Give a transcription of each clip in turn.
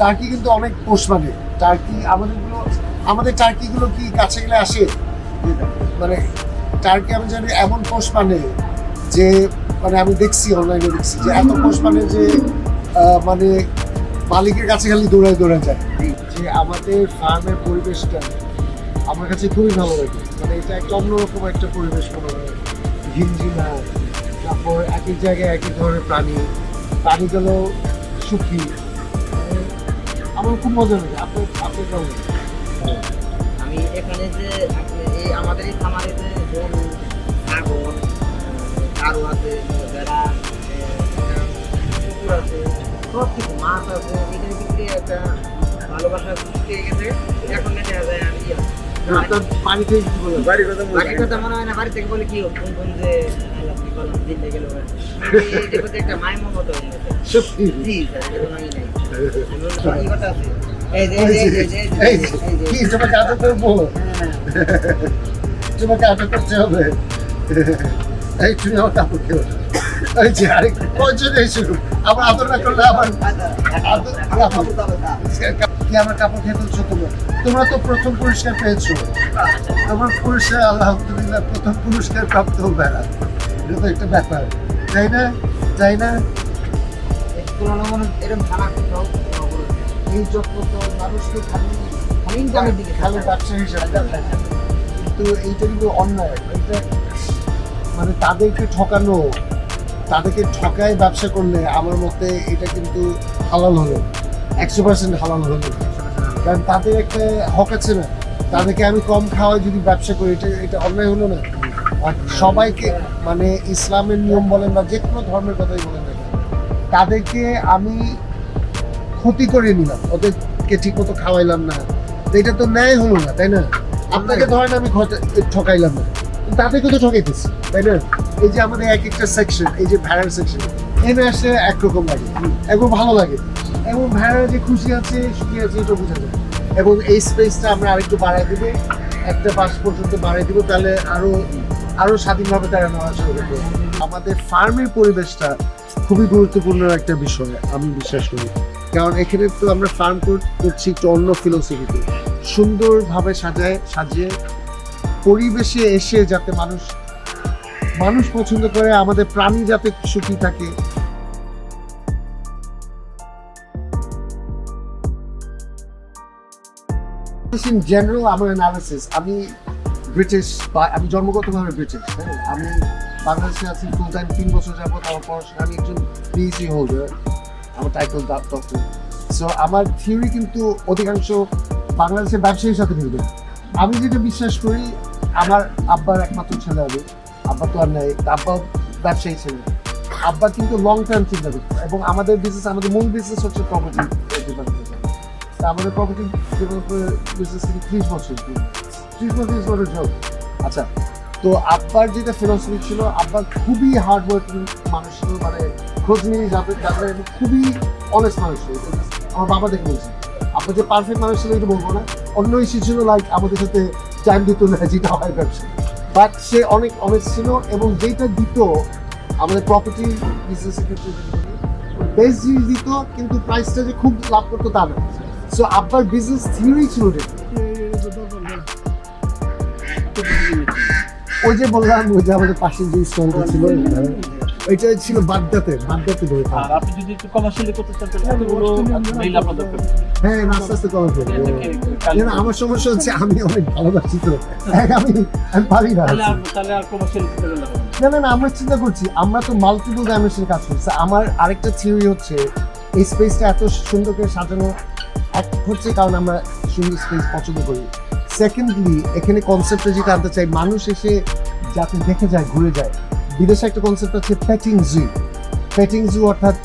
Turkey কিন্তু অনেক পোষ মানে। টার্কি আমাদেরগুলো আমাদের টার্কি গুলো কি কাছে গেলে আসে? মানে টার্কি আমি জানি এমন পোষ মানে যে মানে আমি দেখছি অনলাইনে দেখছি, যে এত পোষ মানে যে মানে মালিকের কাছে খালি দৌড়ায় দৌড়ায় যায়। যে আমাদের ফার্মের পরিবেশটা আমার কাছে খুবই ভালো লাগে। মানে এটা একটা অন্যরকম একটা পরিবেশ মনে হয়। ঝিমঝিমা তারপর এক এক জায়গায় এক এক ধরনের প্রাণী। প্রাণীগুলো সুখী। আমার খুব মজা লাগে আপনার আপনার কেমন আমি এখানে যে এই আমাদের এই খামারে যে গরু ছাগল আছে ভেড়া কুকুর আছে সব কিছু মাছ আছে এটার ভিতরে একটা ভালোবাসা সৃষ্টি হয়ে গেছে। এখন দেখা যায় আমি ইয়ে, বাড়ি কথা মনে হয় না বাড়ি থেকে বলে কি যে দিল্লি গেল একটা মায় মমতা হয়ে গেছে। সত্যি? জি স্যার এরকম আমি নাই। হ্যাঁ হবে কাপড় না তোমরা তোমরা তো প্রথম পুরস্কার পেয়েছ তোমার পুরস্কার আলহামদুলিল্লাহ প্রথম পুরস্কার প্রাপ্ত বেড়া এটা তো একটা ব্যাপার তাই না তাই না তুলনামূলক এরকম কোথাও মানুষকে খালি ইনকামের দিকে খালি ব্যবসা হিসাবে কিন্তু এইটা কিন্তু অন্যায়। এটা মানে তাদেরকে ঠকানো তাদেরকে ঠকায় ব্যবসা করলে আমার মতে এটা কিন্তু হালাল হলো। একশো পার্সেন্ট হালাল হলো। কারণ তাদের একটা হক আছে না। তাদেরকে আমি কম খাওয়াই যদি ব্যবসা করি এটা এটা অন্যায় হলো না। আর সবাইকে মানে ইসলামের নিয়ম বলেন বা যে কোনো ধর্মের কথাই বলেন তাদেরকে আমি ক্ষতি করে নিলাম। ওদেরকে ঠিক মতো খাওয়াইলাম না। এটা তো ন্যায় হলো না তাই না? আপনাকে ধরেন আমি ঠকাইলাম না। তাদেরকে তো ঠকাইতেছি তাই না? এই যে আমাদের এক একটা সেকশন এই যে ভেড়ার সেকশন এনে আসলে একরকম লাগে। এবং ভালো লাগে। এবং ভেড়ারা যে খুশি আছে সুখী আছে এটা বোঝা যায়। এবং এই স্পেসটা আমরা আরেকটু বাড়াই দিব। একটা পাশ পর্যন্ত বাড়াই দিব তাহলে আরও আরও স্বাধীনভাবে তারা নড়াচড়া করবে আমাদের ফার্মের পরিবেশটা খুবই গুরুত্বপূর্ণ একটা বিষয়, আমি বিশ্বাস করি। কারণ এখানে তো আমরা ফার্ম করছি একটু অন্য ফিলোসফিতে সুন্দরভাবে সাজায়, সাজিয়ে পরিবেশে এসে যাতে মানুষ মানুষ পছন্দ করে, আমাদের প্রাণী যাতে সুখী থাকে। ইন জেনারেল আমার অ্যানালিসিস আমি ব্রিটিশ বা, আমি জন্মগতভাবে ব্রিটিশ হ্যাঁ আমি বাংলাদেশে আছি ফুল টাইম তিন বছর যাবত আমার পড়াশোনা, আমি একজন পিএইচডি হোল্ডার আমার টাইটেল ডক্টর সো আমার থিওরি কিন্তু অধিকাংশ বাংলাদেশের ব্যবসায়ীর সাথে মিলবে। আমি যেটা বিশ্বাস করি, আমার আব্বার একমাত্র ছেলে হবে আব্বা তো আর নাই আব্বা ব্যবসায়ী ছেলে। আব্বা কিন্তু লং টার্ম চিন্তা করতো এবং আমাদের বিজনেস আমাদের মূল বিজনেস হচ্ছে প্রপার্টি ডেভেলপমেন্ট তা আমাদের প্রপার্টি বিজনেস থেকে ত্রিশ বছর। ত্রিশ বছর জব আচ্ছা তো আব্বার যেটা ফিলোসফি ছিল আব্বা খুবই হার্ড ওয়ার্কিং মানুষ ছিল মানে খোঁজ নিয়ে যাবে যাবে খুবই অনেস্ট মানুষ ছিল আমার বাবা দেখে বলছে আব্বা যে পারফেক্ট মানুষ ছিল এটা বলব না অন্য ইস্যু ছিল লাইক আমাদের সাথে টাইম দিত না যেটা হয় ব্যবসা বাট সে অনেক অনেস্ট ছিল এবং যেটা দিত আমাদের প্রপার্টি বিজনেসের ক্ষেত্রে বেশ জিনিস দিত কিন্তু প্রাইসটা যে খুব লাভ করতো তা না সো আব্বার বিজনেস থিওরি ছিল ওই যে বললাম ওই যে আমাদের পাশে যে স্টলটা ছিল ওইটা ছিল বাড্ডাতে বাড্ডাতে ধরে আর আপনি যদি একটু কমার্শিয়ালি করতে চান তাহলে এতগুলো মেইল আপনার দরকার। হ্যাঁ না, আস্তে আস্তে করা যাবে না, না, আমার সমস্যা হচ্ছে আমি অনেক ভালোবাসি তো। এক আমি আমি পারি না। তাহলে আর তাহলে আর কমার্শিয়ালি করতে হবে না। না না না আমরা চিন্তা করছি আমরা তো মাল্টিপল ডাইমেনশন কাজ করছি। আমার আরেকটা থিওরি হচ্ছে এই স্পেসটা এত সুন্দর করে সাজানো এক হচ্ছে কারণ আমরা সুন্দর স্পেস পছন্দ করি। সেকেন্ডলি এখানে কনসেপ্টটা যেটা আনতে চাই, মানুষ এসে যাতে দেখে যায়, ঘুরে যায়। বিদেশে একটা কনসেপ্ট হচ্ছে পেটিং জু পেটিং জু অর্থাৎ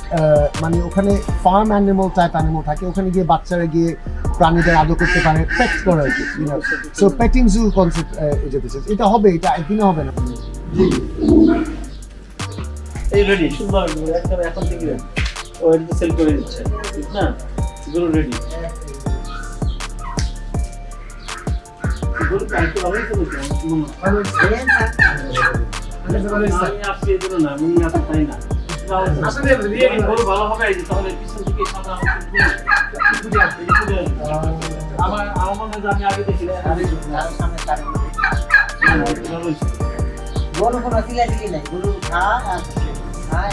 মানে ওখানে ফার্ম অ্যানিমাল টাইপ অ্যানিমাল থাকে, ওখানে গিয়ে বাচ্চারা গিয়ে প্রাণীদের আদর করতে পারে পেট করে আর কি সো পেটিং জু কনসেপ্ট যেতে চাই এটা হবে, এটা একদিনে হবে না। এই রেডি সুন্দর এখন থেকে ready। ও এটা সেল করে দিচ্ছে, ঠিক না? রেডি আমার আমার মনে হয় আমি আগে দেখি না, খায়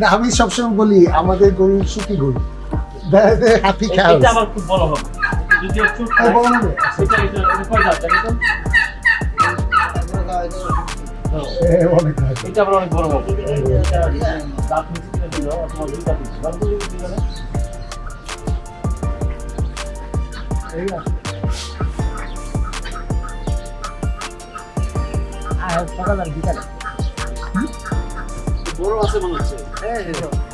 খায় সবসময় বলি আমাদের গরু সুখী গরু। খাও এটা আবার খুব বড় হবে। বড় হবে? এটা কয় দাঁত এটা আবার অনেক বড় হবে দাঁত নিচে দিল অথবা দুই দাঁত দিচ্ছে দিল না এই না? আর সকাল আর বিকালে বড় আছে মনে হচ্ছে হ্যাঁ হ্যাঁ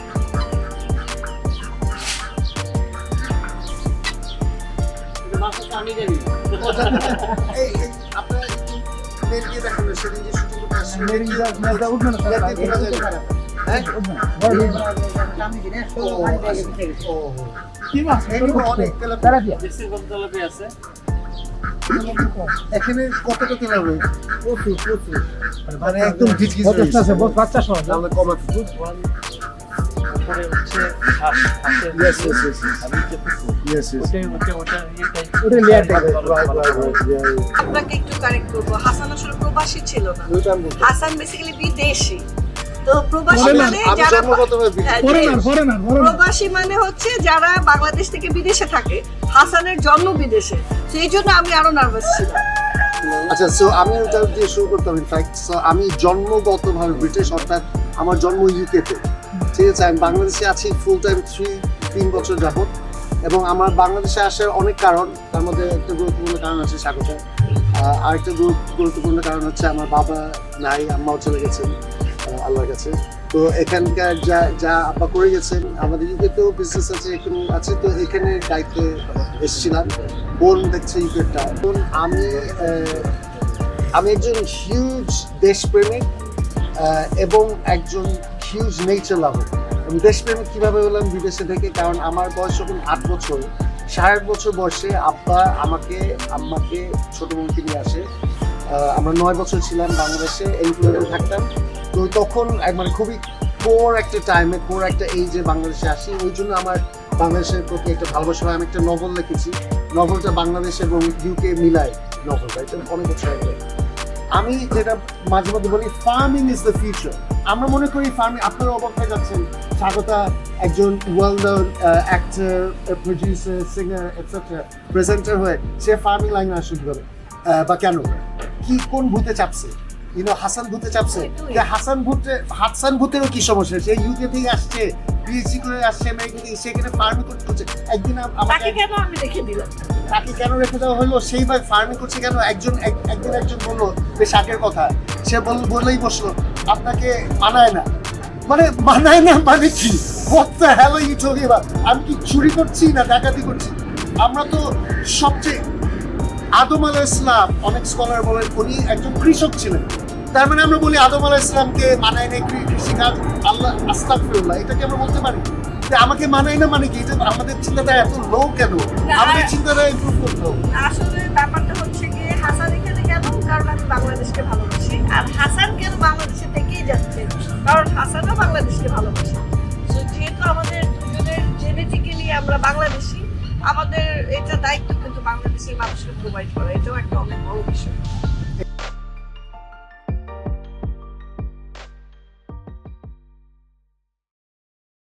এখানে কতটা তেলাপিয়া? প্রচুর, প্রচুর। মানে একদম। বাচ্চা সহ। তাহলে কমাতে। তারপরে হচ্ছে. আমি ওটা ওটা ইয়েটাই ওটা. আপনাকে একটু কারেক্ট করব। হাসান আসলে প্রবাসী ছিল না। হাসান বেসিক্যালি বিদেশি। তো প্রবাসী মানে যারা প্রবাসী মানে হচ্ছে যারা বাংলাদেশ থেকে বিদেশে থাকে। হাসানের জন্ম বিদেশে। সেই জন্য আমি আরও নার্ভাস ছিলাম। আচ্ছা সো আমি ওটা দিয়ে শুরু করতাম ইনফ্যাক্ট সো আমি জন্মগতভাবে ব্রিটিশ অর্থাৎ আমার জন্ম ইউকেতে ঠিক আছে, আমি বাংলাদেশে আছি ফুল টাইম থ্রি তিন বছর যাবত এবং আমার বাংলাদেশে আসার অনেক কারণ, তার মধ্যে একটা গুরুত্বপূর্ণ কারণ আছে স্বাগত আরেকটা গুরুত্বপূর্ণ কারণ হচ্ছে আমার বাবা নাই, আম্মাও চলে গেছেন আল্লাহর কাছে। তো এখানকার যা যা আব্বা করে গেছেন, আমাদের ইউকেতেও বিজনেস আছে, এখানে আছে, তো এখানে দায়িত্বে এসেছিলাম। বোন দেখছে ইউকেটটা বোন, আমি আমি একজন হিউজ দেশপ্রেমিক এবং একজন হিউজ নেচার লাভার আমি দেশপ্রেমিক কীভাবে হলাম বিদেশে থেকে, কারণ আমার বয়স যখন আট বছর, সাড়ে আট বছর বয়সে আব্বা আমাকে, আম্মাকে, ছোট বোনকে নিয়ে আসে। আমরা নয় বছর ছিলাম বাংলাদেশে এনক্লোডে থাকতাম। তো তখন মানে খুবই কোর একটা টাইমে কোর একটা এইজে বাংলাদেশে আসি। ওই জন্য আমার বাংলাদেশের প্রতি একটা ভালোবাসা হয়। আমি একটা নভেল লিখেছি। নভেলটা বাংলাদেশ এবং ইউকে মিলায় নভেলটা এটা অনেক আগে। আমি যেটা মাঝে মধ্যে বলি ফার্মিং ইজ দ্য ফিউচার আমরা মনে করি ফার্মিং আপনারা অবাক হয়ে যাচ্ছেন। স্বাগতা একজন well known actor producer singer etcetera presenter হয়ে সে ফার্মিং লাইনে আসে কীভাবে আহ, বা কেন? কি কোন ভূতে চাপছে? ইউনো হাসান ভূতে চাপছে? যে হাসান ভূতে হাসান ভূতেরও কি সমস্যা? সে ইউকে থেকে আসছে পিএইচডি করে আসছে সেখানে ফার্মিং করতে হচ্ছে একদিন আম- আমাকে কেন আমি রেখে দিলাম? তাকে কেন রেখে দেওয়া হলো? সেই ভাই ফার্মিং করছে কেন? একজন একদিন একজন বলল বেশ আগের কথা। সে বল বললেই বসল, আপনাকে মানায় না। মানে মানায় না মানে কি? The hell are you আমি কি চুরি করছি না ডাকাতি করছি? আমরা তো সবচেয়ে আদম আলাহ ইসলাম, অনেক স্কলার বলেন, উনি একজন কৃষক ছিলেন। তার মানে আমরা বলি আদম আলাহ ইসলামকে মানায় নেই কৃষিকাজ। আল্লাহ, আস্তাগফিরুল্লাহ, এটাকে আমরা বলতে পারি। যে আমাকে মানায় না মানে কি? এটা আমাদের চিন্তাটা এত লো কেন? আমাদের চিন্তাটা ইমপ্রুভ করতে হবে। আসলে ব্যাপারটা হচ্ছে গিয়ে হাসান এখানে কেন? কারণ আমি বাংলাদেশকে ভালোবাসি। আর হাসান কেন বাংলাদেশে থেকেই যাচ্ছে? কারণ হাসানও বাংলাদেশকে ভালোবাসে। যেহেতু আমাদের দুজনের জেনেটিক্যালি আমরা বাংলাদেশি আমাদের এটা দায়িত্ব কিন্তু বাংলাদেশের মানুষকে প্রোভাইড করা। এটাও একটা অনেক বড় বিষয়।